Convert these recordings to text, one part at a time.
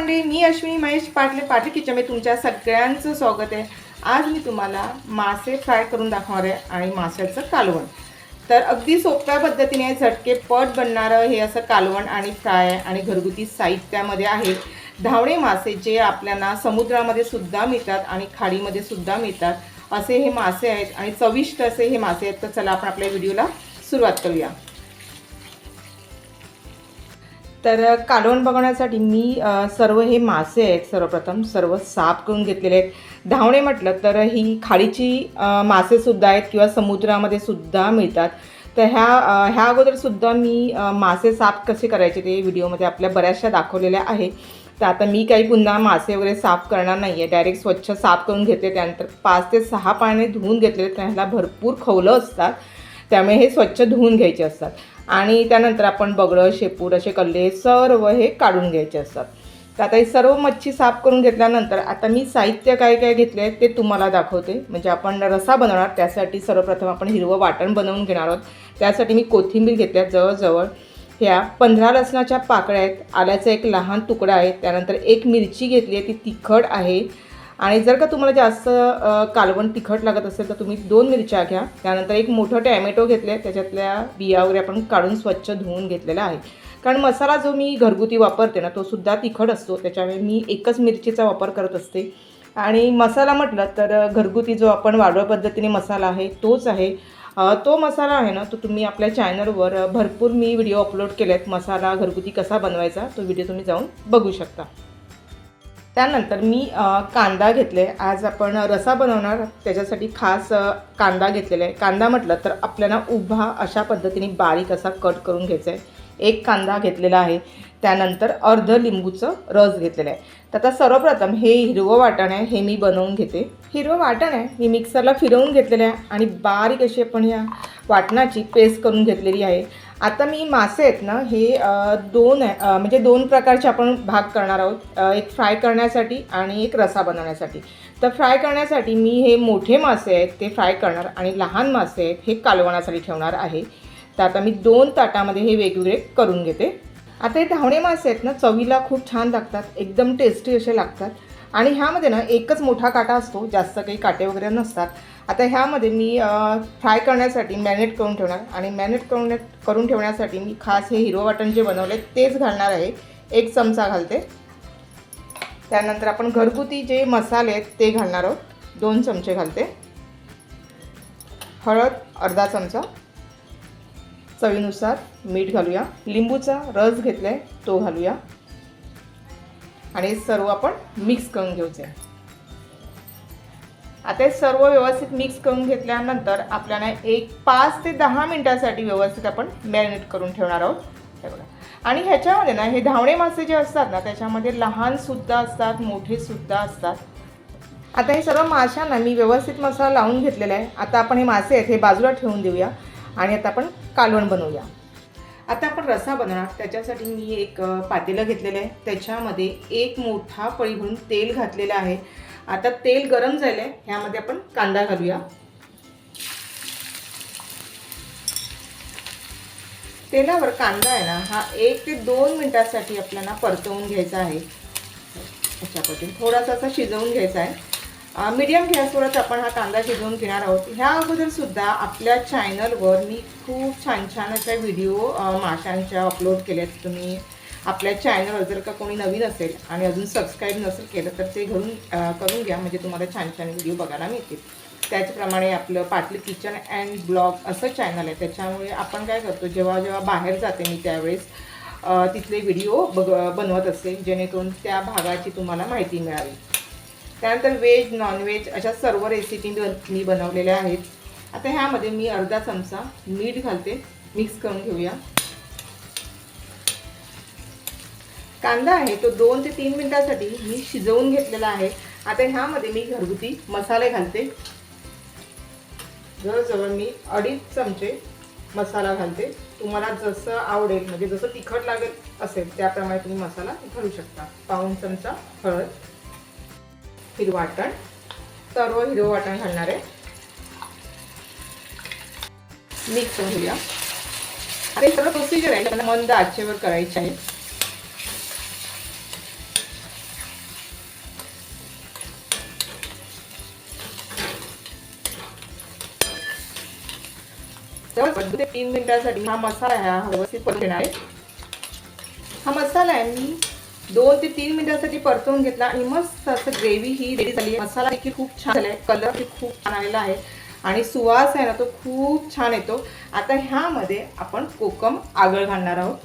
मंडळी मी अश्विनी महेश पाटले पाटील किचनमध्ये तुमच्या सगळ्यांचं स्वागत आहे. आज मी तुम्हाला मासे फ्राय करून दाखवणार आहे आणि माशाचं कालवण. तर अगदी सोप्या पद्धतीने झटके पट बनणारं हे असं कालवण आणि फ्राय आणि घरगुती साहित्यामध्ये आहे. धावणे मासे जे आपल्याला समुद्रामध्ये सुद्धा मिळतात आणि खाडीमध्ये सुद्धा मिळतात असे हे मासे आहेत आणि चविष्ट असे हे मासे आहेत. तर चला आपण आपल्या व्हिडिओला सुरुवात करूया. तर कालवण बघण्यासाठी मी सर्व हे मासे आहेत सर्वप्रथम सर्व साफ करून घेतलेले आहेत. धावणे म्हटलं तर ही खाडीची मासेसुद्धा आहेत किंवा समुद्रामध्ये सुद्धा मिळतात. तर ह्या ह्या अगोदरसुद्धा मी मासे साफ कसे करायचे ते व्हिडिओमध्ये आपल्या बऱ्याचशा दाखवलेल्या आहे तर आता मी काही पुन्हा मासे वगैरे साफ करणार नाही आहे डायरेक्ट स्वच्छ साफ करून घेते. त्यानंतर पाच ते सहा पाण्याने धुवून घेतले त्याला भरपूर खवलं असतात. त्यामुळे हे स्वच्छ धुवून घ्यायचे असतात. आणि त्यानंतर आपण बगडं शेपूर असे कल्ले सर्व हे काढून घ्यायचे असतात. तर आता हे सर्व मच्छी साफ करून घेतल्यानंतर आता मी साहित्य काय काय घेतले आहे ते तुम्हाला दाखवते. म्हणजे आपण रसा बनवणार त्यासाठी सर्वप्रथम आपण हिरवं वाटण बनवून घेणार आहोत. त्यासाठी मी कोथिंबीर घेतल्या जवळजवळ. ह्या पंधरा लसणाच्या पाकळ्या आहेत. आल्याचा एक लहान तुकडा आहे. त्यानंतर एक मिरची घेतली आहे ती तिखट आहे. आणि जर का तुम्हाला जास्त कालवण तिखट लागत असेल तर तुम्ही दोन मिरच्या घ्या. त्यानंतर एक मोठं टॅमॅटो घेतले त्याच्यातल्या बिया वगैरे आपण काढून स्वच्छ धुवून घेतलेला आहे. कारण मसाला जो मी घरगुती वापरते ना तो सुद्धा तिखट असतो. त्याच्यामुळे मी एकच मिरचीचा वापर करत असते. आणि मसाला म्हटलं तर घरगुती जो आपण वाढवळ पद्धतीने मसाला आहे तोच आहे. तो मसाला आहे ना तो तुम्ही आपल्या चॅनलवर भरपूर मी व्हिडिओ अपलोड केले आहेत मसाला घरगुती कसा बनवायचा तो व्हिडिओ तुम्ही जाऊन बघू शकता. त्यानंतर मी कांदा घेतले. आज आपण रसा बनवणार. त्याच्यासाठी खास कांदा घेतलेला आहे. कांदा म्हटलं तर आपल्याला उभा अशा पद्धतीने बारीक असा कट करून घ्यायचा आहे. एक कांदा घेतलेला आहे. त्यानंतर अर्ध लिंबूचं रस घेतलेलं आहे. तर आता सर्वप्रथम हे हिरवं वाटण आहे हे मी बनवून घेते. हिरवं वाटण आहे मी मिक्सरला फिरवून घेतलेलं आहे आणि बारीक अशी आपण ह्या वाटणाची पेस्ट करून घेतलेली आहे. आता मी मासे आहेत ना हे दोन आहे म्हणजे दोन प्रकारचे आपण भाग करणार आहोत. एक फ्राय करण्यासाठी आणि एक रसा बनवण्यासाठी. तर फ्राय करण्यासाठी मी हे मोठे मासे आहेत ते फ्राय करणार आणि लहान मासे आहेत हे कालवणासाठी ठेवणार आहे. तर आता मी दोन ताटामध्ये हे वेगवेगळे करून घेते. आता हे धावणे मासे आहेत ना चवीला खूप छान लागतात एकदम टेस्टी असे लागतात. आणि ह्यामध्ये ना एकच मोठा काटा असतो जास्त काही काटे वगैरे नसतात. आता ह्यामध्ये मी फ्राय करण्यासाठी मॅरिनेट करून ठेवणार. आणि मॅरिनेट करून करून ठेवण्यासाठी मी खास हे हिरो वाटण जे बनवले तेच घालणार आहे. एक चमचा घालते. त्यानंतर आपण घरगुती जे मसाले आहेत ते घालणार आहोत. दोन चमचे घालते. हळद अर्धा चमचा. चवीनुसार मीठ घालूया. लिंबूचा रस घेतला आहे तो घालूया. आणि सर्व आपण मिक्स करून घेऊचे. आता हे सर्व व्यवस्थित मिक्स करून घेतल्यानंतर आपल्याला एक पाच ते दहा मिनटासाठी व्यवस्थित आपण मॅरिनेट करून ठेवणार आहोत. हे बघा. आणि ह्याच्यामध्ये ना हे धावणे मासे जे असतात ना त्याच्यामध्ये लहानसुद्धा असतात मोठेसुद्धा असतात. आता हे सर्व माशांना मी व्यवस्थित मसाला लावून घेतलेला आहे. आता आपण हे मासे आहेत हे बाजूला ठेवून देऊया. आणि आता आपण कालवण बनवूया. आता आपण रसा बनवणार. त्याच्यासाठी मी एक पातेलं घेतलेलं आहे. त्याच्यामध्ये एक मोठा पळी भरून तेल घातलेलं आहे. आता तेल गरम झालं आहे ह्यामध्ये आपण कांदा घालूया. तेलावर कांदा आहे ना हा एक ते दोन मिनिटासाठी आपल्याला परतवून घ्यायचा आहे. अशा पद्धतीने थोडासा असा शिजवून घ्यायचा आहे. मीडियम गॅसवरच आपण हा कांदा शिजवून घेणार आहोत. ह्या अगोदरसुद्धा आपल्या चॅनलवर मी खूप छान छान अशा व्हिडिओ माशांच्या अपलोड केल्यात तुम्ही. आपल्या चॅनलवर जर का कोणी नवीन असेल आणि अजून सबस्क्राईब नसेल केलं तर ते घरून करून घ्या. म्हणजे तुम्हाला छान छान व्हिडिओ बघायला मिळतील. त्याचप्रमाणे आपलं पाटली किचन अँड ब्लॉग असं चॅनल आहे. त्याच्यामुळे आपण काय करतो जेव्हा जेव्हा बाहेर जाते मी त्यावेळेस तिथले व्हिडिओ बघ बनवत असते जेणेकरून त्या भागाची तुम्हाला माहिती मिळावी. त्यानंतर व्हेज नॉनव्हेज अशा सर्व रेसिपी मी बनवलेल्या आहेत. आता ह्यामध्ये मी अर्धा चमचा मीठ घालते. मिक्स करून घेऊया. कांदा आहे तो दोन ते तीन मिनिटासाठी मी शिजवून घेतलेला आहे. आता ह्यामध्ये मी घरगुती मसाले घालते. जवळजवळ मी अडीच चमचे मसाला घालते. तुम्हाला जसं आवडेल म्हणजे जसं तिखट लागत असेल त्याप्रमाणे तुम्ही मसाला घालू शकता. पाऊण चमचा हळद हिरवं वाटण सर्व हिरवं वाटण घालणार आहे. मिक्स होऊया आता सगळं प्रोसिजर आहे त्याला मंद आचेवर करायची आहे. तर ते तीन मिनिटांसाठी हा मसाला आहे हा व्यवस्थित परतून आहे. हा मसाला आहे मी दोन ते तीन मिनिटांसाठी परतवून घेतला आणि मस्त असं ग्रेव्ही ही रेडी झाली आहे. मसाला देखील खूप छान झाला आहे. कलर देखील खूप छान आलेला आहे. आणि सुवास आहे ना तो खूप छान येतो. आता ह्यामध्ये आपण कोकम आगळ घालणार आहोत.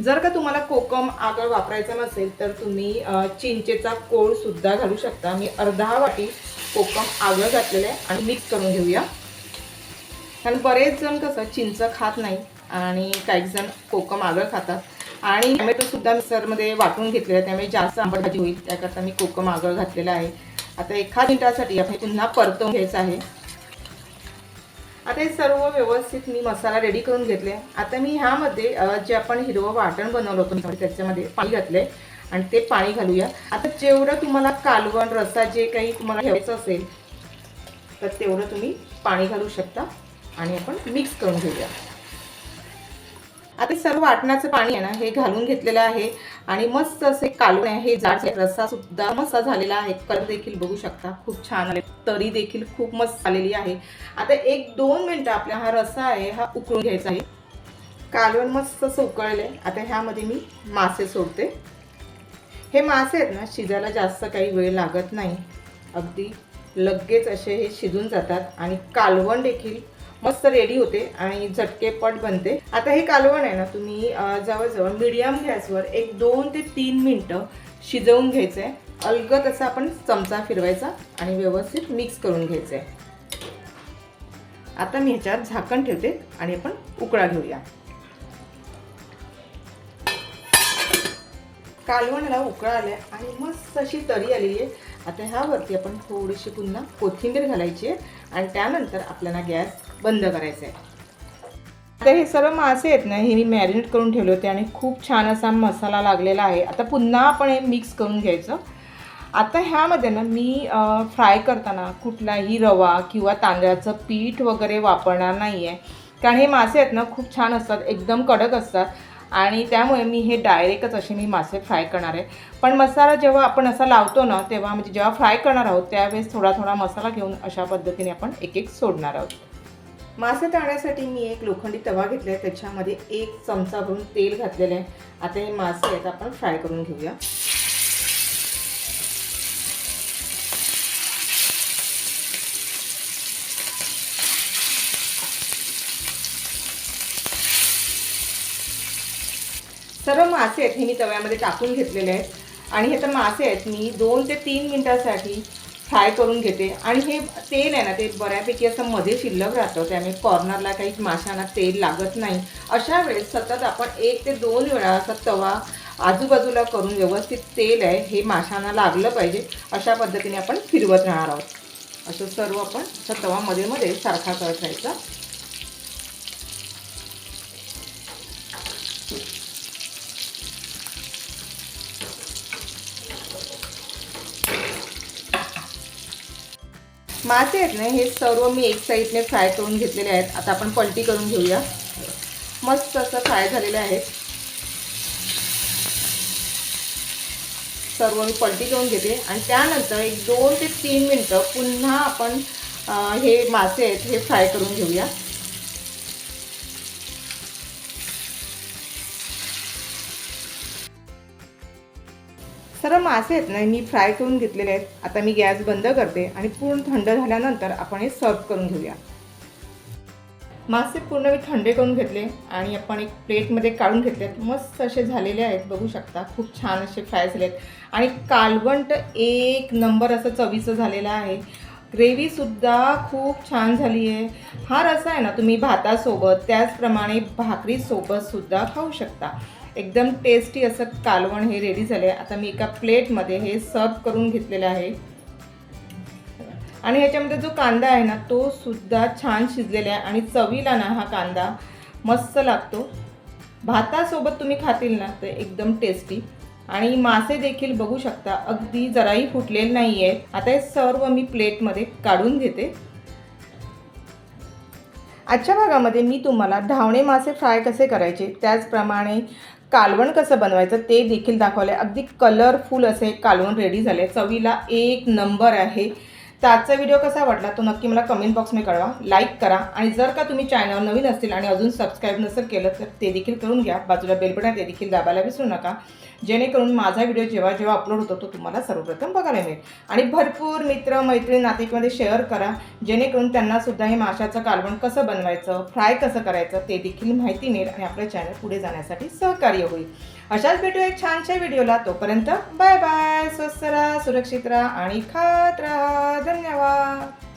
जर का तुम्हाला कोकम आगळ वापरायचं नसेल तर तुम्ही चिंचेचा कोळ सुद्धा घालू शकता. मी अर्धा वाटी कोकम आगळ घातलेलं आहे आणि मिक्स करून घेऊया. कारण बरेच जण कसं चिंच खात नाही आणि काही जण कोकम आगळ खातात. आणि टोमॅटो सुद्धा मिक्सरमध्ये वाटून घेतलेलं आहे. त्यामुळे जास्त आंबट भाजी होईल. त्याकरता मी कोकम आगळ घातलेला आहे. आता एका मिनिटासाठी आपण पुन्हा परतवून घ्यायचं आहे. आता हे सर्व व्यवस्थित मी मसाला रेडी करून घेतले. आता मी ह्यामध्ये जे आपण हिरवं वाटण बनवलं होतं त्याच्यामध्ये पाणी घातलंय. आणि ते पाणी घालूया. आता जेवढं तुम्हाला कालवण रसा जे काही तुम्हाला ठेवायचं असेल तर तेवढं तुम्ही पाणी घालू शकता. आणि आपण मिक्स करून घेऊया. आता सर्व वाटणाचं पाणी आहे ना हे घालून घेतलेलं आहे. आणि मस्त असे कालवण आहे हे जाड रस्सा सुद्धा मस्त झालेला आहे. कलर देखील बघू शकता. खूप छान आले. तरी देखील खूप मस्त आलेली आहे. आता एक दोन मिनटं आपला हा रस्सा आहे हा उकळून घ्यायचा आहे. कालवण मस्त असं उकळले आता ह्यामध्ये मी मासे सोडते. हे मासे आहेत ना शिजायला जास्त काही वेळ लागत नाही. अगदी लगेच असे हे शिजून जातात. आणि कालवण देखील मस्त रेडी होते आणि झटकेपट बनते. आता हे कालवण आहे ना तुम्ही जवळजवळ मीडियम गॅसवर एक दोन ते तीन मिनटं शिजवून घ्यायचं आहे अलगत असं आपण चमचा फिरवायचा आणि व्यवस्थित मिक्स करून घ्यायचं आहे आता मी ह्याच्यात झाकण ठेवते आणि आपण उकळा घेऊया. कालवणाला उकळा आलाय आणि मस्त अशी तरी आलेली आहे. आता ह्यावरती आपण थोडीशी पुन्हा कोथिंबीर घालायची आहे आणि त्यानंतर आपल्याला गॅस बंद करायचा आहे. आता हे सर्व मासे आहेत ना हे मी मॅरिनेट करून ठेवले होते आणि खूप छान असा मसाला लागलेला आहे. आता पुन्हा आपण हे मिक्स करून घ्यायचं. आता ह्यामध्ये ना मी फ्राय करताना कुठलाही रवा किंवा तांदळाचं पीठ वगैरे वापरणार नाही आहे कारण हे मासे आहेत ना खूप छान असतात एकदम कडक असतात. आणि त्यामुळे मी हे डायरेक्टच असे मी मासे फ्राय करणार आहे. पण मसाला जेव्हा आपण असा लावतो ना तेव्हा म्हणजे जेव्हा फ्राय करणार आहोत त्यावेळेस थोडा थोडा मसाला घेऊन अशा पद्धतीने आपण एक एक सोडणार आहोत. मासे तळण्यासाठी मी एक लोखंडी तवा घेतला आहे त्याच्यामध्ये एक चमचा भरून तेल घातलेलं आहे. आता हे मासे आहेत आपण फ्राय करून घेऊया. सर्व मासे आहेत हे मी तव्यामध्ये टाकून घेतलेले आहेत. आणि हे तर मासे आहेत. मी दोन ते तीन मिनटासाठी फ्राय करून घेते. आणि हे तेल आहे ना ते बऱ्यापैकी असं मध्ये शिल्लक राहतं. त्यामुळे कॉर्नरला काही माशांना तेल लागत नाही. अशा वेळेस सतत आपण एक ते दोन वेळा असा तवा आजूबाजूला करून व्यवस्थित तेल आहे हे माशांना लागलं पाहिजे. अशा पद्धतीने आपण फिरवत राहणार आहोत. असं सर्व आपण असा तवा मध्ये मध्ये सारखा करत राहायचा. मासे आहेत ना हे सर्व मी एक साईडने फ्राय करून घेतलेले आहेत. आता आपण पलटी करून घेऊया. मस्त असं फ्राय झालेले आहेत. सर्व मी पलटी करून घेते. आणि त्यानंतर एक दोन ते तीन मिनटं पुन्हा आपण हे मासे आहेत हे फ्राय करून घेऊया. सर्व मासे आहेत ना मी फ्राय करून घेतलेले आहेत. आता मी गॅस बंद करते आणि पूर्ण थंड झाल्यानंतर आपण हे सर्व करून घेऊया. मासे पूर्ण मी थंडे करून घेतले आणि आपण एक प्लेटमध्ये काढून घेतले आहेत. मस्त असे झालेले आहेत बघू शकता. खूप छान असे फ्राय झाले आहेत आणि कालवंट एक नंबर असं चवीचं झालेलं आहे. ग्रेव्हीसुद्धा खूप छान झाली आहे. हा रसा आहे ना तुम्ही भातासोबत त्याचप्रमाणे भाकरीसोबतसुद्धा खाऊ शकता. एकदम टेस्टी असं कालवण हे रेडी झालं आहे आता मी एका प्लेटमध्ये हे सर्व करून घेतलेलं आहे. आणि ह्याच्यामध्ये जो कांदा आहे ना तो सुद्धा छान शिजलेला आहे. आणि चवीला ना हा कांदा मस्त लागतो. भातासोबत तुम्ही खातील ना तर एकदम टेस्टी आणि मासे देखील बघू शकता. अगदी जराही फुटलेले नाही आहेत आता हे सर्व मी प्लेटमध्ये काढून घेते. आजच्या भागामध्ये मी तुम्हाला धावणे मासे फ्राय कसे करायचे त्याचप्रमाणे कालवण कसं बनवायचं ते देखील दाखवलं आहे अगदी कलरफुल असे कालवण रेडी झाले. चवीला एक नंबर आहे. तर आजचा व्हिडिओ कसा वाटला तो नक्की मला कमेंट बॉक्समध्ये कळवा. लाईक करा आणि जर का तुम्ही चॅनल नवीन असतील आणि अजून सबस्क्राईब नसेल केलं तर ते देखील करून घ्या. बाजूला बेलबटन ते देखील दाबायला विसरू नका. जेणेकरून माझा व्हिडिओ जेव्हा जेव्हा अपलोड होतो तो तुम्हाला सर्वप्रथम बघायला मिळेल. आणि भरपूर मित्र मैत्रीण नातेकमध्ये शेअर करा. जेणेकरून त्यांनासुद्धा हे माशाचं कालवण कसं बनवायचं फ्राय कसं करायचं ते देखील माहिती मिळेल आणि आपलं चॅनल पुढे जाण्यासाठी सहकार्य होईल. अशाच भेटू एक छानशा व्हिडिओला. तोपर्यंत बाय बाय. स्वस्त राहा सुरक्षित राहा आणि खात राहा. धन्यवाद.